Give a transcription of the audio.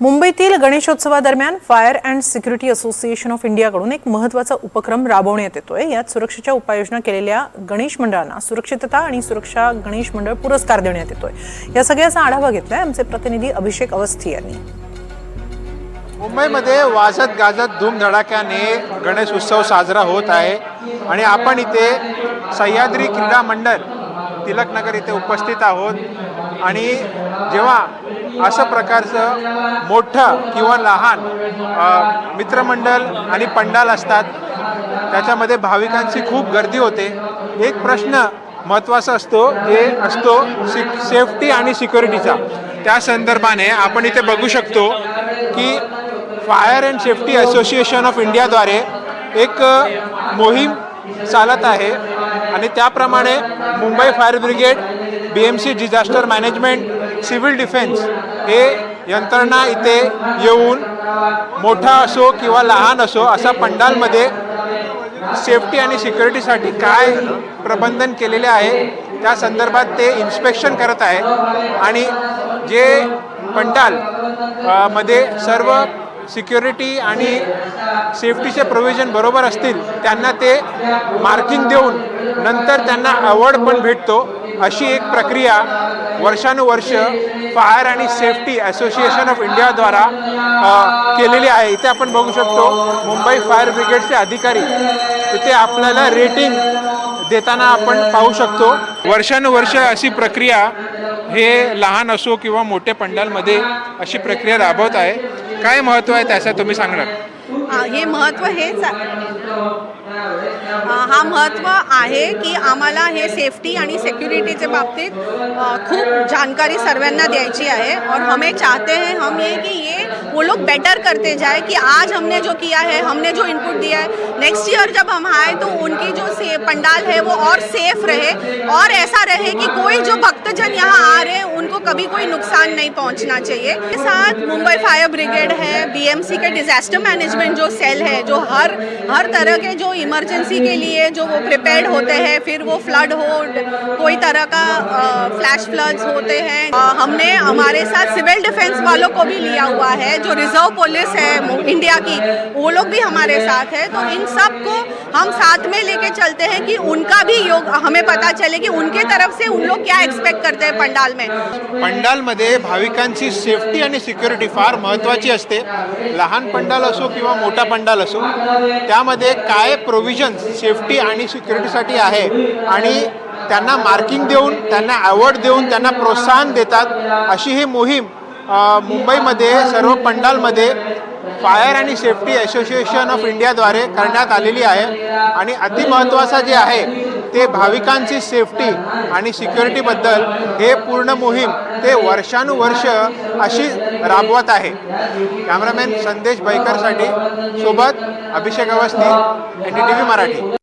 मुंबईतील गणेशोत्सवादरम्यान fire and security association of इंडियाकडून एक महत्त्वाचा उपक्रम राबवण्यात येतोय. यात सुरक्षेच्या उपाययोजना केलेल्या गणेश मंडळांना सुरक्षितता आणि सुरक्षा गणेश मंडळ पुरस्कार देण्यात येतोय. या सगळ्याचा आढावा घेतलाय आमचे प्रतिनिधी अभिषेक अवस्थी यांनी. मुंबईमध्ये वाजत गाजत धूमधडाक्याने गणेश उत्सव साजरा होत आहे. आणि आपण इथे सह्याद्री क्रीडा मंडळ तिलकनगर इथे उपस्थित आहोत. आणि जेव्हा अशा प्रकारचं मोठं किंवा लहान मित्रमंडळ आणि पंडाल असतात त्याच्यामध्ये भाविकांची खूप गर्दी होते. एक प्रश्न महत्त्वाचा असतो जे असतो सिक सेफ्टी आणि सिक्युरिटीचा. त्या संदर्भाने आपण इथे बघू शकतो की fire and safety association of इंडियाद्वारे एक मोहीम चालत आहे. आणि त्याप्रमाणे Mumbai fire brigade B M C disaster management civil defence हे यंत्रणा इथे येऊन मोठा असो किंवा लहान असो असा पंडालमध्ये सेफ्टी आणि सिक्युरिटीसाठी काय प्रबंधन केलेले आहे त्या संदर्भात ते इन्स्पेक्शन करत आहे आणि जे पंडाल मध्ये सर्व सिक्युरिटी आणि सेफ्टीचे प्रोव्हिजन बरोबर असतील त्यांना ते मार्किंग देऊन नंतर त्यांना अवॉर्ड पण भेटतो. अशी एक प्रक्रिया वर्षानुवर्ष फायर आणि सेफ्टी असोसिएशन ऑफ इंडियाद्वारा केलेली आहे. इथे आपण बघू शकतो मुंबई फायर ब्रिगेडचे अधिकारी इथे आपल्याला रेटिंग देताना आपण पाहू शकतो. वर्षानुवर्ष अशी प्रक्रिया हे लहान असो किंवा मोठ्या पंडालमध्ये अशी प्रक्रिया राबवत आहे. काय महत्त्व आहे त्याचं तुम्ही सांगणार? हे महत्त्व हेच हा महत्त्व आहे की आम्हाला हे सेफ्टी आणि सिक्युरिटीच्या बाबतीत खूप जानकारी सर्वांना द्यायची आहे. और हमें चाहते हैं हम ये कि ये वो लोग बेटर करते जाए कि आज हमने जो किया है हमने जो इनपुट दिया है नेक्स्ट ईयर जब हम आए तो उनकी जो से पंडाल है वो और सेफ रहे और ऐसा रहे कि कोई जो भक्तजन यहाँ आ रहे हैं उनको कभी कोई नुकसान नहीं पहुँचना चाहिए। के साथ मुंबई फायर ब्रिगेड है बीएमसी के डिजास्टर मैनेजमेंट जो सेल है, जो हर हर तरह के जो इमरजेंसी के लिए जो वो प्रिपेयर्ड होते हैं, फिर वो फ्लड हो, कोई तरह का फ्लैश फ्लड्स होते हैं। हमने हमारे साथ सिविल डिफेंस वालों को भी लिया हुआ है, जो रिज़र्व पुलिस है इंडिया की, वो लोग भी हमारे साथ है। तो इन सबको हम साथ में लेके चलते हैं कि उनका भी योग, हमें पता चले कि उनके तरफ़ से उन लोग क्या एक्सपेक्ट करते हैं पंडाल में। पंडालमध्ये भाविकांची सेफ्टी आणि सिक्युरिटी फार महत्त्वाची असते. लहान पंडाल असो किंवा मोठा पंडाल असो त्यामध्ये काय प्रोव्हिजन सेफ्टी आणि सिक्युरिटीसाठी आहे आणि त्यांना मार्किंग देऊन त्यांना अवॉर्ड देऊन त्यांना प्रोत्साहन देतात अशी ही मोहीम मुंबईमध्ये सर्व पंडालमध्ये फायर आणि सेफ्टी असोसिएशन ऑफ इंडियाद्वारे करण्यात आलेली आहे. आणि अतिमहत्त्वाचं जे आहे ते भाविकांची सेफ्टी आणि सिक्युरिटीबद्दल हे पूर्ण मोहीम ते वर्षानुवर्ष अशी राबवत आहे. कॅमेरामॅन संदेश बैकरसाठी सोबत Abhishek Awasthi N D T V Marathi.